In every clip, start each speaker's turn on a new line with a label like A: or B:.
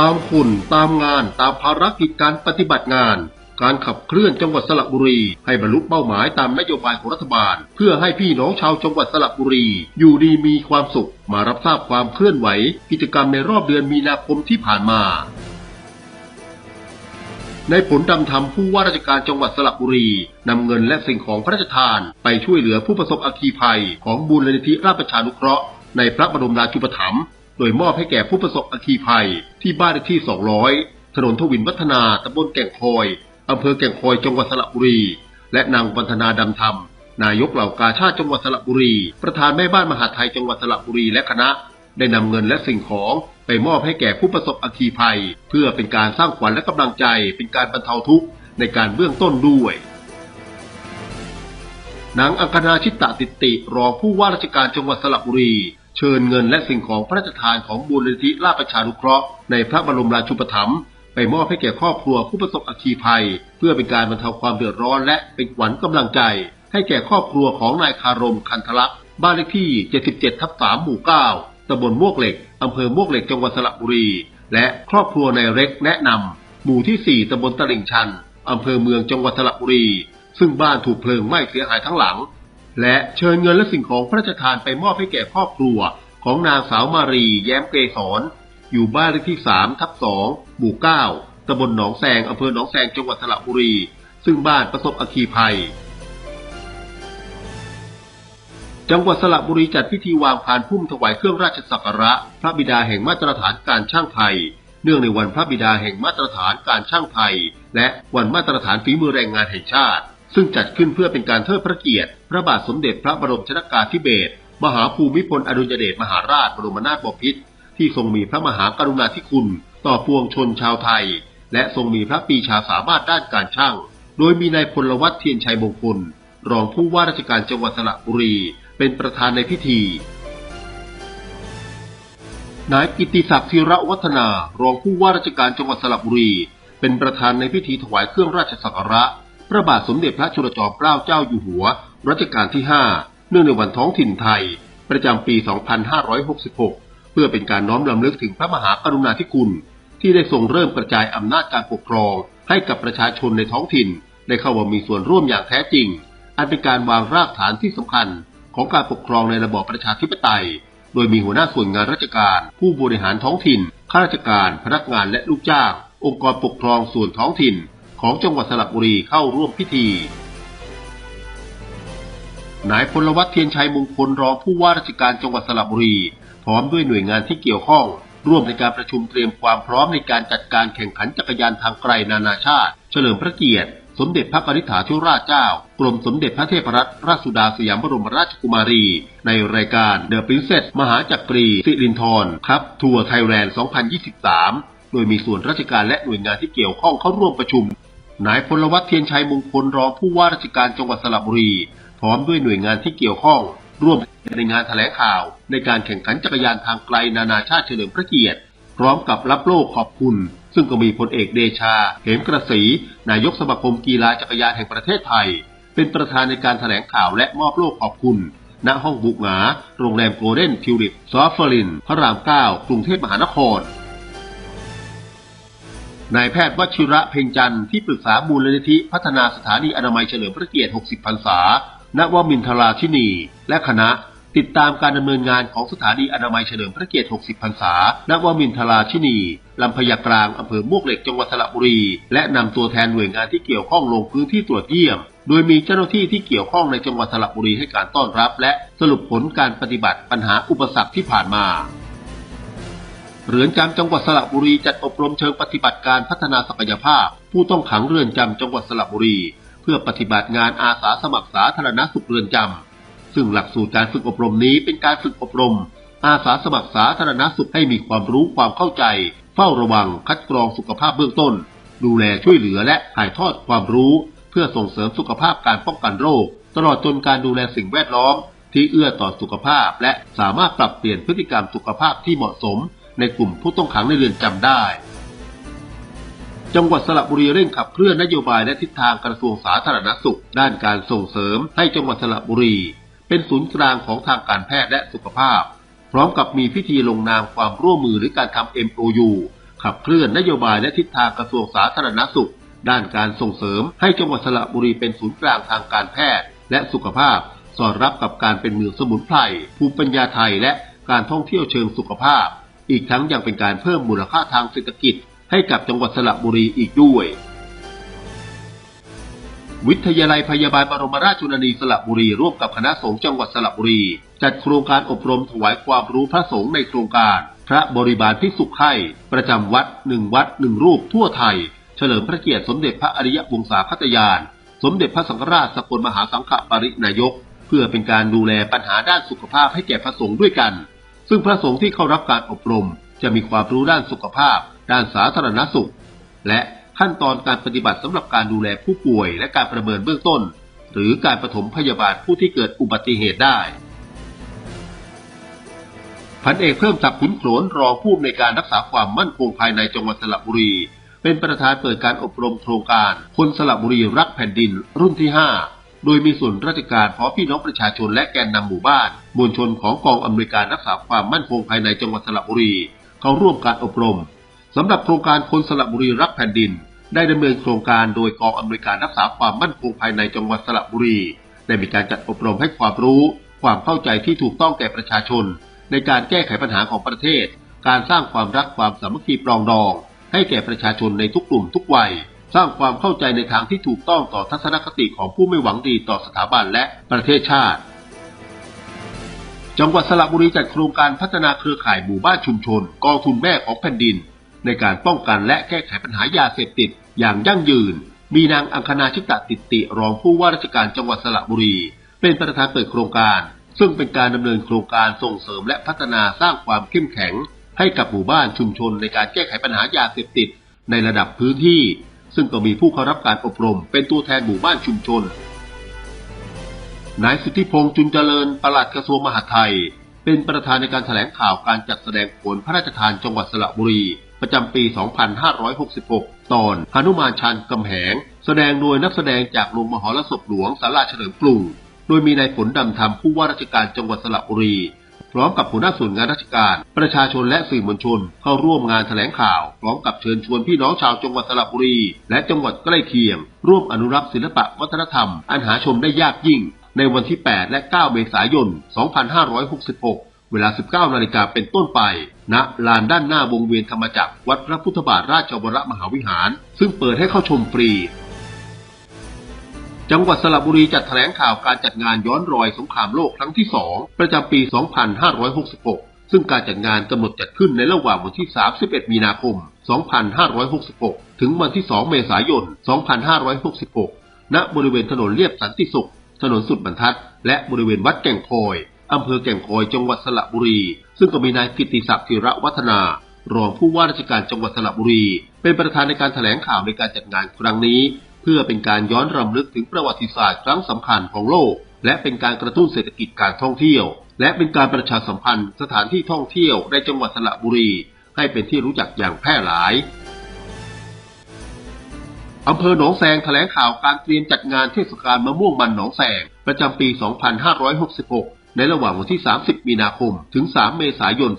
A: ตามคุณตามงานตามภารกิจการปฏิบัติงาน การขับเคลื่อนจังหวัดสระบุรี ให้บรรลุเป้าหมายตามนโยบายของรัฐบาล เพื่อให้พี่น้องชาวจังหวัดสระบุรี อยู่ดีมีความสุข มารับทราบความเคลื่อนไหว กิจกรรมในรอบเดือนมีนาคมที่ผ่านมาในผลดำธรรมผู้ว่าราชการจังหวัดสระบุรีนำเงินและสิ่งของพระราชทานไปช่วยเหลือผู้ประสบอัคคีภัยของบูรณนิธิราชประชานุเคราะห์ในพระบรมราชูปถัมภ์ โดยมอบให้แก่ผู้ประสบอัคคีภัยที่บ้านเลขที่ 200 ถนนทวินวัฒนาตำบลแก่งคอยอำเภอแก่งคอยจังหวัดสระบุรี และนางวันธนาดำธรรม นายกเหล่ากาชาติจังหวัดสระบุรี ประธานแม่บ้านมหาไทยจังหวัดสระบุรีและคณะ ได้นำเงินและสิ่งของไปมอบให้แก่ผู้ประสบอัคคีภัย เพื่อเป็นการสร้างขวัญและกำลังใจ เป็นการบรรเทาทุกข์ในการเบื้องต้นด้วยนางอังคณาชิตตติติรองผู้ว่าราชการจังหวัดสระบุรี เชิญเงินและสิ่งของพระราชทานของมูลนิธิราชประชานุเคราะห์ในพระบรมราชูปถัมภ์ไปมอบให้แก่ครอบครัวผู้ประสบอัคคีภัย เพื่อเป็นการบรรเทาความเดือดร้อนและเป็นขวัญกำลังใจ ให้แก่ครอบครัวของนายคารมคันทลักษ์บ้านเลขที่ 77 ทับ 3 หมู่ 9ตำบลมวกเหล็กอำเภอมวกเหล็กจังหวัดสระบุรี และครอบครัวนายเล็กแนะนำหมู่ที่ 4ตำบลตลิ่งชันอำเภอเมืองจังหวัดสระบุรี ซึ่งบ้านถูกเพลิงไหม้เสียหายทั้งหลัง และเชิญเงินและสิ่งของพระราชทานไปมอบให้แก่ครอบครัว ของนางสาวมารีแย้มเกษรอยู่บ้านเลขที่ 3 ทับ 2 หมู่ 9ตำบลหนองแซงอำเภอหนองแซงจังหวัดสระบุรี ซึ่งบ้านประสบอัคคีภัย จังหวัดสระบุรีจัดพิธีวางพานพุ่มถวายเครื่องราชสักการะ พระบิดาแห่งมาตรฐานการช่างไทย เนื่องในวันพระบิดาแห่งมาตรฐานการช่างไทย และวันมาตรฐานฝีมือแรงงานแห่งชาติ ซึ่งจัดขึ้นเพื่อเป็นการเทิดพระเกียรติ พระบาทสมเด็จพระบรมชนกาธิเบศรมหาภูมิพลอดุลยเดชมหาราชบรมนาถบพิตรที่ทรงมีพระมหากรุณาธิคุณ ต่อปวงชนชาวไทย และทรงมีพระปีชาสามารถด้านการช่าง โดยมีนายพลวัฒน์เทียนชัยมงคล รองผู้ว่าราชการจังหวัดสระบุรี เป็นประธานในพิธีนายกิติศักดิ์ธีระวัฒนารองผู้ว่าราชการจังหวัดสระบุรี เป็นประธานในพิธีถวายเครื่องราชสักการะ พระบาทสมเด็จพระจุลจอมเกล้าเจ้าอยู่หัว รัชกาลที่ 5 เนื่องในวันท้องถิ่นไทย ประจำปี 2566 เพื่อเป็นการน้อมรำลึกถึงพระมหากรุณาธิคุณ ที่ได้ทรงเริ่มกระจายอำนาจการปกครอง ให้กับประชาชนในท้องถิ่น ได้เข้ามามีส่วนร่วมอย่างแท้จริง อันเป็นการวางรากฐานที่สำคัญ ของการปกครองในระบอบประชาธิปไตย โดยมีหัวหน้าส่วนงานราชการ ผู้บริหารท้องถิ่นข้าราชการ พนักงานและลูกจ้าง องค์กรปกครองส่วนท้องถิ่น ของจังหวัดสระบุรีเข้าร่วมพิธี นายพลวัฒน์เทียนชัยมงคลรองผู้ว่าราชการจังหวัดสระบุรี พร้อมด้วยหน่วยงานที่เกี่ยวข้อง ร่วมในการประชุมเตรียมความพร้อมในการจัดการแข่งขันจักรยานทางไกลนานาชาติ เฉลิมพระเกียรติ สมเด็จพระกนิษฐาธิราชเจ้า กรมสมเด็จพระเทพรัตนราชสุดาสยามบรมราชกุมารี ในรายการ The Princess มหาจักรีสิรินทรครับทัวร์ไทยแลนด์ 2023 โดยมีส่วนราชการและหน่วยงานที่เกี่ยวข้องเข้าร่วมประชุม นายพลวัฒน์เทียนชัยมงคลรองผู้ว่าราชการจังหวัดสระบุรี พร้อมด้วยหน่วยงานที่เกี่ยวข้อง ร่วมในงานแถลงข่าว ในการแข่งขันจักรยานทางไกลนานาชาติเฉลิมพระเกียรติ พร้อมกับรับโล่ขอบคุณ ซึ่งก็มีพลเอกเดชา เหมกระสี นายกสมาคมกีฬาจักรยานแห่งประเทศไทย เป็นประธานในการแถลงข่าวและมอบโล่ขอบคุณณห้องบุกหงาโรงแรมโกลเด้นทิวลิปซอฟเฟอริน พระรามเก้ากรุงเทพมหานคร นายแพทย์วชิระเพ็งจันทร์ที่ปรึกษามูลนิธิพัฒนาสถานีอนามัยเฉลิมพระเกียรติ 60 พรรษา ณ วมินทราชินี และคณะติดตามการดำเนินงานของสถานีอนามัยเฉลิมพระเกียรติ 60 พรรษา ณ วมินทราชินี ลำพญากลาง อำเภอมวกเหล็ก จังหวัดสระบุรี และนำตัวแทนหน่วยงานที่เกี่ยวข้องลงพื้นที่ตรวจเยี่ยม โดยมีเจ้าหน้าที่ที่เกี่ยวข้องในจังหวัดสระบุรีให้การต้อนรับ และสรุปผลการปฏิบัติปัญหาอุปสรรคที่ผ่านมา เรือนจำจังหวัดสระบุรีจัดอบรมเชิงปฏิบัติการพัฒนาศักยภาพ ผู้ต้องขังเรือนจำจังหวัดสระบุรี เพื่อปฏิบัติงานอาสาสมัครสาธารณสุขเรือนจำซึ่งหลักสูตรการฝึกอบรมนี้เป็นการฝึกอบรม อาสาสมัครสาธารณสุขให้มีความรู้ความเข้าใจ เฝ้าระวังคัดกรองสุขภาพเบื้องต้น ดูแลช่วยเหลือและถ่ายทอดความรู้ เพื่อส่งเสริมสุขภาพการป้องกันโรค ตลอดจนการดูแลสิ่งแวดล้อม ที่เอื้อต่อสุขภาพ และสามารถปรับเปลี่ยนพฤติกรรมสุขภาพที่เหมาะสม ในกลุ่มผู้ต้องขังในเรือนจำได้ จังหวัดสระบุรีเร่งขับเคลื่อนนโยบายและทิศทางกระทรวงสาธารณสุข ด้านการส่งเสริมให้จังหวัดสระบุรี เป็นศูนย์กลางของทางการแพทย์และสุขภาพ พร้อมกับมีพิธีลงนามความร่วมมือหรือการทำ MOU ขับเคลื่อนนโยบายและทิศทางกระทรวงสาธารณสุข ด้านการส่งเสริม ให้จังหวัดสระบุรีเป็นศูนย์กลางทางการแพทย์ และสุขภาพ สอดรับกับการเป็นเมืองสมุนไพรภูมิปัญญาไทยและการท่องเที่ยวเชิงสุขภาพ อีกทั้งยังเป็นการเพิ่มมูลค่าทางเศรษฐกิจให้กับจังหวัดสระบุรีอีกด้วย วิทยาลัยพยาบาลบรมราชชนนีสระบุรีร่วมกับคณะสงฆ์จังหวัดสระบุรี จัดโครงการอบรมถวายความรู้พระสงฆ์ในโครงการ พระบริบาลภิกษุไข่ประจำวัดหนึ่งวัดหนึ่งรูปทั่วไทย เฉลิมพระเกียรติสมเด็จพระอริยวงศาคตยาน สมเด็จพระสังฆราชสกลมหาสังฆปรินายก เพื่อเป็นการดูแลปัญหาด้านสุขภาพให้แก่พระสงฆ์ด้วยกัน ซึ่งพระสงฆ์ที่เข้ารับการอบรม จะมีความรู้ด้านสุขภาพ ด้านสาธารณสุข และขั้นตอนการปฏิบัติสำหรับการดูแลผู้ป่วย และการประเมินเบื้องต้น หรือการปฐมพยาบาลผู้ที่เกิดอุบัติเหตุได้พันเอกเพิ่มศักดิ์ขุนโขนรองผู้อำนวยการรักษาความมั่นคงภายในจังหวัดสระบุรี เป็นประธานเปิดการอบรมโครงการ คนสระบุรีรักแผ่นดินรุ่นที่ 5 โดยมีส่วนราชการพร้อมพี่น้องประชาชนและแกนนำหมู่บ้านมวลชนของกองอำนวยการรักษาความมั่นคงภายในจังหวัดสระบุรี เข้าร่วมการอบรมสำหรับโครงการคนสระบุรีรักแผ่นดิน ได้ดำเนินโครงการโดยกองอำนวยการรักษาความมั่นคงภายในจังหวัดสระบุรี ได้มีการจัดอบรมให้ความรู้ ความเข้าใจที่ถูกต้องแก่ประชาชน ในการแก้ไขปัญหาของประเทศ การสร้างความรักความสามัคคีปรองดอง ให้แก่ประชาชนในทุกกลุ่มทุกวัย สร้างความเข้าใจในทางที่ถูกต้องต่อทัศนคติของผู้ไม่หวังดีต่อสถาบันและประเทศชาติ จังหวัดสระบุรีจัดโครงการพัฒนาเครือข่ายหมู่บ้านชุมชน กองทุนแม่ของแผ่นดิน ในการป้องกันและแก้ไขปัญหายาเสพติดอย่างยั่งยืน มีนางอังคณาชิตะติติรองผู้ว่าราชการจังหวัดสระบุรี เป็นประธานเปิดโครงการ ซึ่งเป็นการดำเนินโครงการส่งเสริมและพัฒนาสร้างความเข้มแข็ง ให้กับหมู่บ้านชุมชนในการแก้ไขปัญหายาเสพติดในระดับพื้นที่ ซึ่งก็มีผู้เข้ารับการอบรมเป็นตัวแทนหมู่บ้านชุมชน นายสุทธิพงษ์จุนเจริญปลัดกระทรวงมหาดไทย เป็นประธานในการแถลงข่าวการจัดแสดงผลพระราชทานจังหวัดสระบุรี ประจำปี 2566 ตอนหนุมานชันกำแหง แสดงโดยนักแสดงจากโรงมหรสพหลวงสาราเฉลิมกรุง โดยมีนายผลดำธรรมผู้ว่าราชการจังหวัดสระบุรี พร้อมกับหัวหน้าส่วนงานราชการ ประชาชนและสื่อมวลชน เข้าร่วมงานแถลงข่าว พร้อมกับเชิญชวนพี่น้องชาวจังหวัดสระบุรี และจังหวัดใกล้เคียง ร่วมอนุรักษ์ศิลปะวัฒนธรรม อันหาชมได้ยากยิ่ง ในวันที่ 8 และ 9 เมษายน 2566 เวลา 19 นาฬิกาเป็นต้นไปณลานด้านหน้าวงเวียนธรรมจักรวัดพระพุทธบาทราชวรมหาวิหาร ซึ่งเปิดให้เข้าชมฟรี จังหวัดสระบุรีจัดแถลงข่าวการจัดงานย้อนรอยสงครามโลกครั้งที่ 2 ประจำปี 2566 ซึ่งการจัดงานกำหนดจัดขึ้นในระหว่างวันที่ 31 มีนาคม 2566 ถึงวันที่ 2 เมษายน 2566 ณ บริเวณถนนเลียบสันติสุข ถนนสุดบรรทัด และบริเวณวัดแก่งคอย อำเภอแก่งคอย จังหวัดสระบุรี ซึ่งก็มีนายกิติศักดิ์ธีระวัฒนารองผู้ว่าราชการจังหวัดสระบุรี เป็นประธานในการแถลงข่าวในการจัดงานครั้งนี้ เพื่อเป็นการย้อนรำลึกถึงประวัติศาสตร์ครั้งสำคัญของโลก และเป็นการกระตุ้นเศรษฐกิจการท่องเที่ยว และเป็นการประชาสัมพันธ์สถานที่ท่องเที่ยวในจังหวัดสระบุรี ให้เป็นที่รู้จักอย่างแพร่หลายอำเภอหนองแสงแถลงข่าวการเตรียมจัดงานเทศกาลมะม่วงมันหนองแสงประจำปี 2566 ในระหว่างวันที่ 30 มีนาคม ถึง 3 เมษายน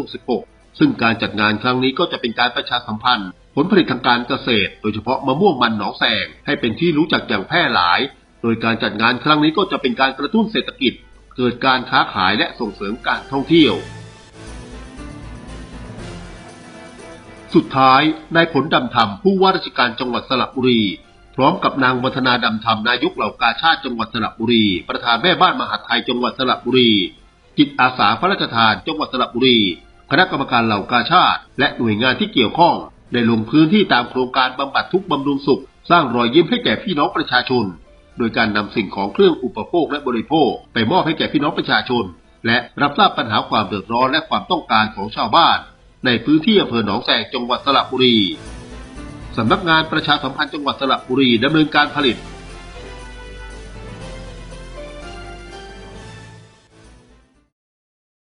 A: 2566 ซึ่งการจัดงานครั้งนี้ก็จะเป็นการประชาสัมพันธ์ ผลผลิตทางการเกษตร โดยเฉพาะมะม่วงมันหนองแสงให้เป็นที่รู้จักอย่างแพร่หลาย โดยการจัดงานครั้งนี้ก็จะเป็นการกระตุ้นเศรษฐกิจ เกิดการค้าขายและส่งเสริมการท่องเที่ยว สุดท้ายนายผลดำธรรมผู้ว่าราชการจังหวัดสระบุรีพร้อมกับนางวัฒนาดำธรรมนายกเหล่ากาชาติจังหวัดสระบุรี ประธานแม่บ้านมหาไทยจังหวัดสระบุรี จิตอาสาพระราชทานจังหวัดสระบุรี คณะกรรมการเหล่ากาชาติ และหน่วยงานที่เกี่ยวข้อง ได้ลงพื้นที่ตามโครงการบำบัดทุกบำรุงสุข สร้างรอยยิ้มให้แก่พี่น้องประชาชน โดยการนำสิ่งของเครื่องอุปโภคและบริโภค ไปมอบให้แก่พี่น้องประชาชน และรับทราบปัญหาความเดือดร้อนและความต้องการของชาวบ้าน ในพื้นที่อำเภอหนองแสงจังหวัดสระบุรีสำนักงานประชาสัมพันธ์จังหวัดสระบุรีดำเนินการผลิต